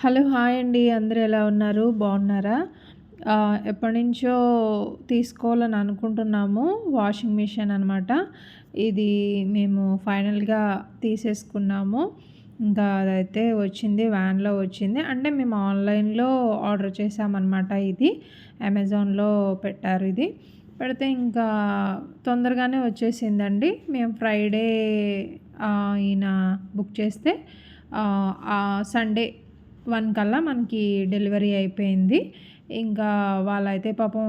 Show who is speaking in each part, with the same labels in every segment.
Speaker 1: Hello hi అండి. అందరూ ఎలా ఉన్నారు? బాగున్నారా? ఎప్పటి నుంచో తీసుకోవాలని అనుకుంటున్నాము. వాషింగ్ మిషన్ అనమాట ఇది మేము ఫైనల్గా తీసేసుకున్నాము. ఇంకా అదైతే వచ్చింది వ్యాన్లో వచ్చింది. అంటే మేము ఆన్లైన్లో ఆర్డర్ చేసామన్నమాట ఇది. అమెజాన్లో పెట్టారు ఇది. పెడితే ఇంకా తొందరగానే వచ్చేసిందండి. మేము ఫ్రైడే ఈయన బుక్ చేస్తే సండే వన్ కల్లా మనకి డెలివరీ అయిపోయింది. ఇంకా వాళ్ళైతే పాపం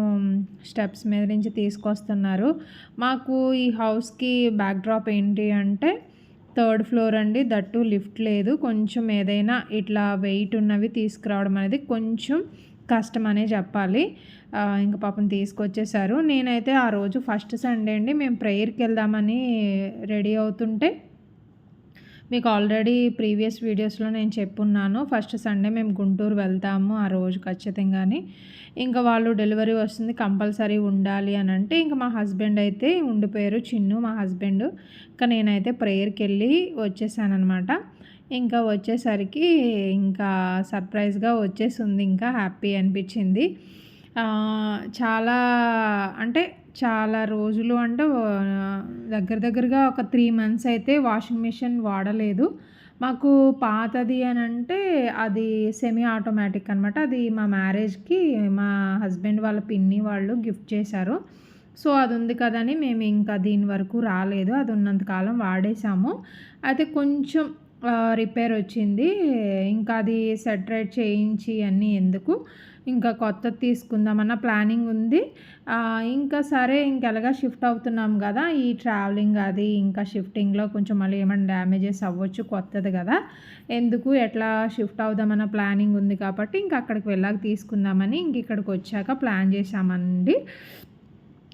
Speaker 1: స్టెప్స్ మీద నుంచి తీసుకొస్తున్నారు. మాకు ఈ హౌస్కి బ్యాక్డ్రాప్ ఏంటి అంటే థర్డ్ ఫ్లోర్ అండి. దట్టు లిఫ్ట్ లేదు. కొంచెం ఏదైనా ఇట్లా వెయిట్ ఉన్నవి తీసుకురావడం అనేది కొంచెం కష్టం అనే చెప్పాలి ఇంకా పాపం తీసుకొచ్చేసారు. నేనైతే ఆ రోజు ఫస్ట్ సండే అండి. మేము ప్రేయర్కి వెళ్దామని రెడీ అవుతుంటే మీకు ఆల్రెడీ ప్రీవియస్ వీడియోస్లో నేను చెప్పున్నాను. ఫస్ట్ సండే మేము గుంటూరు వెళ్తాము ఆ రోజు ఖచ్చితంగాని. ఇంకా వాళ్ళు డెలివరీ వస్తుంది కంపల్సరీ ఉండాలి అని అంటే ఇంకా మా హస్బెండ్ అయితే ఉండిపోయారు చిన్ను మా హస్బెండ్ ఇంకా నేనైతే ప్రేయర్కి వెళ్ళి వచ్చేసానమాట ఇంకా వచ్చేసరికి ఇంకా సర్ప్రైజ్గా వచ్చేసింది ఇంకా హ్యాపీ అనిపించింది. చాలా అంటే చాలా రోజులు అంటే దగ్గర దగ్గరగా ఒక త్రీ మంత్స్ అయితే వాషింగ్ మిషన్ వాడలేదు. మాకు పాతది అని అంటే అది సెమీ ఆటోమేటిక్ అనమాట అది మా మ్యారేజ్కి మా హస్బెండ్ వాళ్ళ పిన్ని వాళ్ళు గిఫ్ట్ చేశారు. సో అది ఉంది కదని మేము ఇంకా దీని వరకు రాలేదు. అది ఉన్నంతకాలం వాడేసాము అయితే కొంచెం రిపేర్ వచ్చింది. ఇంకా అది సెటరేట్ చేయించి అన్నీ ఎందుకు? ఇంకా కొత్తది తీసుకుందామన్న ప్లానింగ్ ఉంది. ఇంకా సరే ఇంకెలాగా షిఫ్ట్ అవుతున్నాం కదా ఈ ట్రావెలింగ్ అది ఇంకా షిఫ్టింగ్లో కొంచెం మళ్ళీ ఏమైనా డ్యామేజెస్ అవ్వచ్చు కొత్తది కదా. ఎందుకు ఎట్లా షిఫ్ట్ అవుదామన్న ప్లానింగ్ ఉంది కాబట్టి ఇంకా అక్కడికి వెళ్ళాక తీసుకుందామని ఇంక ఇక్కడికి వచ్చాక ప్లాన్ చేసామండి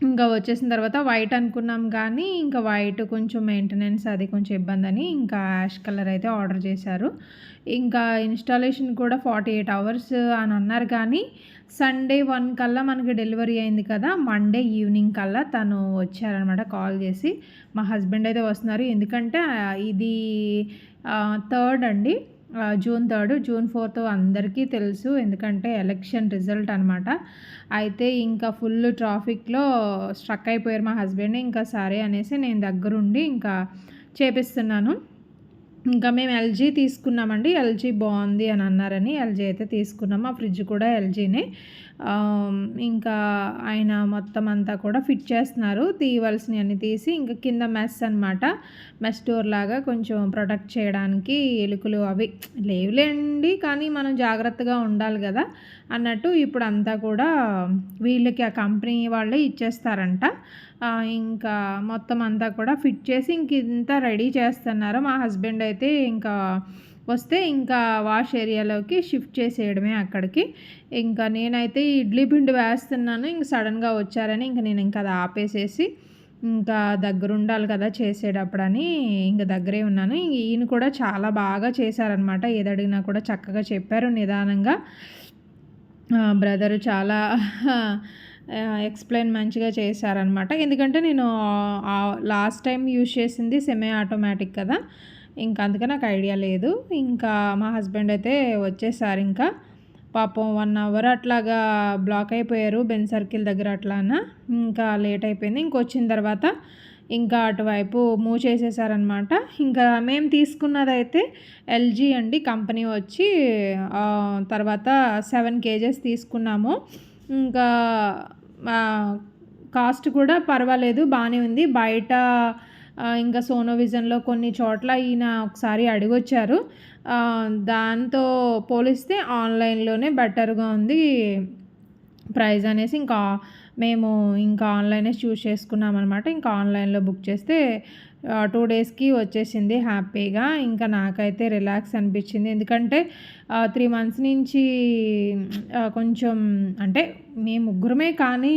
Speaker 1: ఇంకా వచ్చేసిన తర్వాత వైట్ అనుకున్నాం కానీ ఇంకా వైట్ కొంచెం మెయింటెనెన్స్ అది కొంచెం ఇబ్బంది అని ఇంకా యాష్ కలర్ అయితే ఆర్డర్ చేశారు. ఇంకా ఇన్స్టాలేషన్ కూడా ఫార్టీ ఎయిట్ అవర్స్ అని అన్నారు కానీ సండే వన్ కల్లా మనకి డెలివరీ అయింది కదా మండే ఈవినింగ్ కల్లా తను వచ్చారనమాట కాల్ చేసి. మా హస్బెండ్ అయితే వస్తున్నారు ఎందుకంటే ఇది థర్డ్ అండి. జూన్ థర్డ్ జూన్ ఫోర్త్ అందరికీ తెలుసు. ఎందుకంటే ఎలక్షన్ రిజల్ట్ అనమాట అయితే ఇంకా ఫుల్ ట్రాఫిక్లో స్ట్రక్ అయిపోయారు మా హస్బెండ్. ఇంకా సరే అనేసి నేను దగ్గరుండి ఇంకా చేపిస్తున్నాను. ఇంకా మేము ఎల్జీ తీసుకున్నామండి. ఎల్జీ బాగుంది అని అన్నారని ఎల్జీ అయితే తీసుకున్నాము ఆ ఫ్రిడ్జ్ కూడా ఎల్జీనే. ఇంకా ఆయన మొత్తం అంతా కూడా ఫిట్ చేస్తున్నారు. తీయవలసినవి అన్ని తీసి ఇంకా కింద మెస్ అనమాట మెస్ డోర్ లాగా కొంచెం ప్రొటెక్ట్ చేయడానికి ఎలుకలు అవి లేవులేండి కానీ మనం జాగ్రత్తగా ఉండాలి కదా అన్నట్టు ఇప్పుడు అంతా కూడా వీళ్ళకి ఆ కంపెనీ వాళ్ళే ఇచ్చేస్తారంట. ఇంకా మొత్తం అంతా కూడా ఫిట్ చేసి ఇంక ఇంత రెడీ చేస్తున్నారు. మా హస్బెండ్ అయితే ఇంకా వస్తే ఇంకా వాష్ ఏరియాలోకి షిఫ్ట్ చేసేయడమే అక్కడికి. ఇంకా నేనైతే ఇడ్లీ పిండి వేస్తున్నాను. ఇంక సడన్గా వచ్చారని ఇంక నేను ఇంకా అది ఆపేసేసి ఇంకా దగ్గర ఉండాలి కదా అని ఇంకా దగ్గరే ఉన్నాను. ఈయన కూడా చాలా బాగా చేశారనమాట ఏది అడిగినా కూడా చక్కగా చెప్పారు నిదానంగా. బ్రదరు చాలా ఎక్స్ప్లెయిన్ మంచిగా చేశారనమాట ఎందుకంటే నేను లాస్ట్ టైం యూజ్ చేసింది సెమీ ఆటోమేటిక్ కదా. ఇంకా అందుకే నాకు ఐడియా లేదు. ఇంకా మా హస్బెండ్ అయితే వచ్చేసారు ఇంకా. పాపం వన్ అవర్ అట్లాగా బ్లాక్ అయిపోయారు బెన్ సర్కిల్ దగ్గర అట్లానా ఇంకా లేట్ అయిపోయింది. ఇంకొచ్చిన తర్వాత ఇంకా అటువైపు మూవ్ చేసేసారనమాట ఇంకా మేము తీసుకున్నదైతే ఎల్జీ అండి. కంపెనీ వచ్చి తర్వాత సెవెన్ కేజెస్ తీసుకున్నాము. ఇంకా కాస్ట్ కూడా పర్వాలేదు. బాగానే ఉంది. బయట ఇంకా సోనో విజన్లో కొన్ని చోట్ల ఈయన ఒకసారి అడిగొచ్చారు. దాంతో పోలిస్తే ఆన్లైన్లోనే బెటర్గా ఉంది ప్రైజ్ అనేసి. ఇంకా మేము ఇంకా ఆన్లైనే చూస్ చేసుకున్నాం అనమాట ఇంకా ఆన్లైన్లో బుక్ చేస్తే టూ డేస్కి వచ్చేసింది హ్యాపీగా. ఇంకా నాకైతే రిలాక్స్ అనిపించింది. ఎందుకంటే త్రీ మంత్స్ నుంచి కొంచెం అంటే మేము ముగ్గురమే కానీ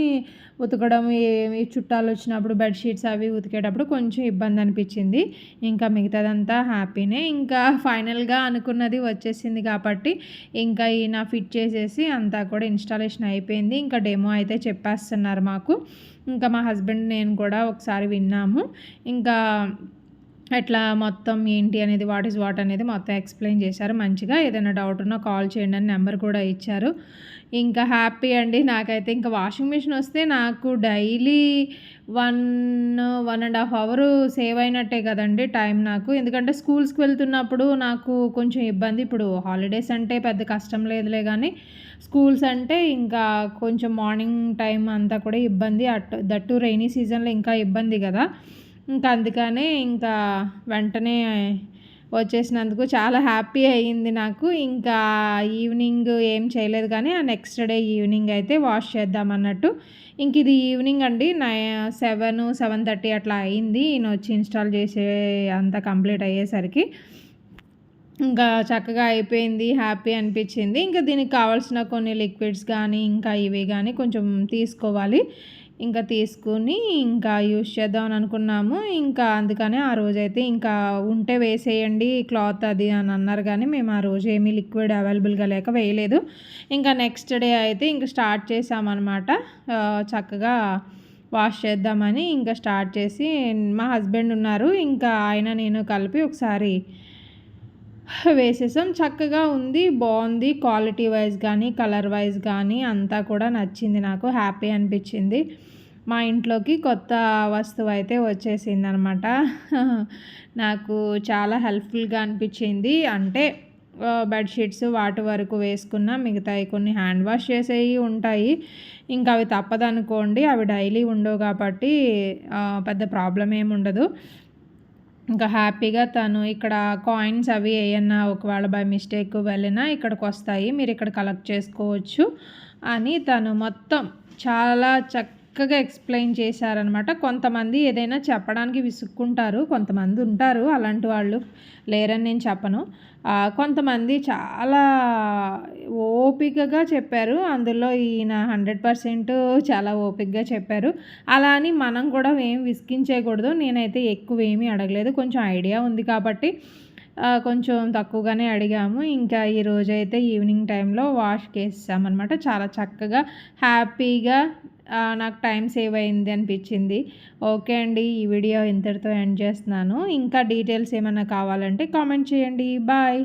Speaker 1: ఉతకడం ఏమి చుట్టాలు వచ్చినప్పుడు బెడ్షీట్స్ అవి ఉతికేటప్పుడు కొంచెం ఇబ్బంది అనిపించింది. ఇంకా మిగతాదంతా హ్యాపీనే. ఇంకా ఫైనల్గా అనుకున్నది వచ్చేసింది కాబట్టి ఇంకా ఈయన ఫిట్ చేసేసి అంతా కూడా ఇన్స్టాలేషన్ అయిపోయింది. ఇంకా డెమో అయితే చెప్పేస్తున్నారు మాకు. ఇంకా మా హస్బెండ్ నేను కూడా ఒకసారి విన్నాము. ఇంకా ఎట్లా మొత్తం ఏంటి అనేది వాట్ ఈస్ వాట్ అనేది మొత్తం ఎక్స్ప్లెయిన్ చేశారు. మంచిగా ఏదైనా డౌట్ ఉన్నా కాల్ చేయండి అని నెంబర్ కూడా ఇచ్చారు. ఇంకా హ్యాపీ అండి. నాకైతే ఇంకా వాషింగ్ మిషన్ వస్తే నాకు daily one one and half hour save అయినట్టే కదండి టైం నాకు. ఎందుకంటే స్కూల్స్కి వెళ్తున్నప్పుడు నాకు కొంచెం ఇబ్బంది. ఇప్పుడు హాలిడేస్ అంటే పెద్ద కష్టం లేదులే కానీ స్కూల్స్ అంటే ఇంకా కొంచెం మార్నింగ్ టైం అంతా కూడా ఇబ్బంది. అటు దట్టు రైనీ సీజన్లో ఇంకా ఇబ్బంది కదా. ఇంకా అందుకనే ఇంకా వెంటనే వచ్చేసినందుకు చాలా హ్యాపీ అయ్యింది నాకు. ఇంకా ఈవినింగ్ ఏం చేయలేదు కానీ ఆ నెక్స్ట్ డే ఈవినింగ్ అయితే వాష్ చేద్దాం అన్నట్టు. ఇంక ఇది ఈవినింగ్ అండి. నై సెవెన్ సెవెన్ థర్టీ అట్లా అయింది నేను వచ్చి ఇన్స్టాల్ చేసే అంతా కంప్లీట్ అయ్యేసరికి. ఇంకా చక్కగా అయిపోయింది. హ్యాపీ అనిపించింది. ఇంకా దీనికి కావాల్సిన కొన్ని లిక్విడ్స్ కానీ ఇంకా ఇవి కానీ కొంచెం తీసుకోవాలి. ఇంకా తీసుకుని ఇంకా యూస్ చేద్దాం అనుకున్నాము. ఇంకా అందుకనే ఆ రోజైతే ఇంకా ఉంటే వేసేయండి క్లాత్ అది అని అన్నారు కానీ మేము ఆ రోజు ఏమీ లిక్విడ్ అవైలబుల్గా లేక వేయలేదు. ఇంకా నెక్స్ట్ డే అయితే ఇంకా స్టార్ట్ చేసామన్నమాట చక్కగా వాష్ చేద్దామని ఇంకా స్టార్ట్ చేసి మా హస్బెండ్ ఉన్నారు. ఇంకా ఆయన నేను కలిపి ఒకసారి వేసేసాం. చక్కగా ఉంది బాగుంది. క్వాలిటీ వైజ్ కానీ కలర్ వైజ్ కానీ అంతా కూడా నచ్చింది నాకు. హ్యాపీ అనిపించింది. మా ఇంట్లోకి కొత్త వస్తువు అయితే వచ్చేసింది అనమాట నాకు చాలా హెల్ప్ఫుల్గా అనిపించింది. అంటే బెడ్షీట్స్ వాటి వరకు వేసుకున్న మిగతాయి కొన్ని హ్యాండ్ వాష్ చేసేవి ఉంటాయి. ఇంకా అవి తప్పదనుకోండి. అవి డైలీ ఉండవు కాబట్టి పెద్ద ప్రాబ్లం ఏమి ఉండదు. ఇంకా హ్యాపీగా తను ఇక్కడ కాయిన్స్ అవి ఏమన్నా ఒకవేళ బై మిస్టేక్ వెళ్ళినా ఇక్కడికి వస్తాయి మీరు ఇక్కడ కలెక్ట్ చేసుకోవచ్చు అని తను మొత్తం చాలా చక్క చక్కగా ఎక్స్ప్లెయిన్ చేశారనమాట కొంతమంది ఏదైనా చెప్పడానికి విసుక్కుంటారు కొంతమంది ఉంటారు అలాంటి వాళ్ళు లేరని నేను చెప్పను. కొంతమంది చాలా ఓపికగా చెప్పారు. అందులో ఈయన హండ్రెడ్ పర్సెంట్ చాలా ఓపికగా చెప్పారు. అలా అని మనం కూడా ఏం విసిగించేయకూడదు. నేనైతే ఎక్కువ ఏమీ అడగలేదు. కొంచెం ఐడియా ఉంది కాబట్టి కొంచెం తక్కువగానే అడిగాము. ఇంకా ఈరోజైతే ఈవినింగ్ టైంలో వాష్కి చేసామన్నమాట చాలా చక్కగా హ్యాపీగా నాకు టైం సేవ్ అయింది అనిపించింది. ఓకే అండి ఈ వీడియో ఇంతటితో ఎండ్ చేస్తున్నాను. ఇంకా డీటెయిల్స్ ఏమైనా కావాలంటే కామెంట్ చేయండి. బాయ్.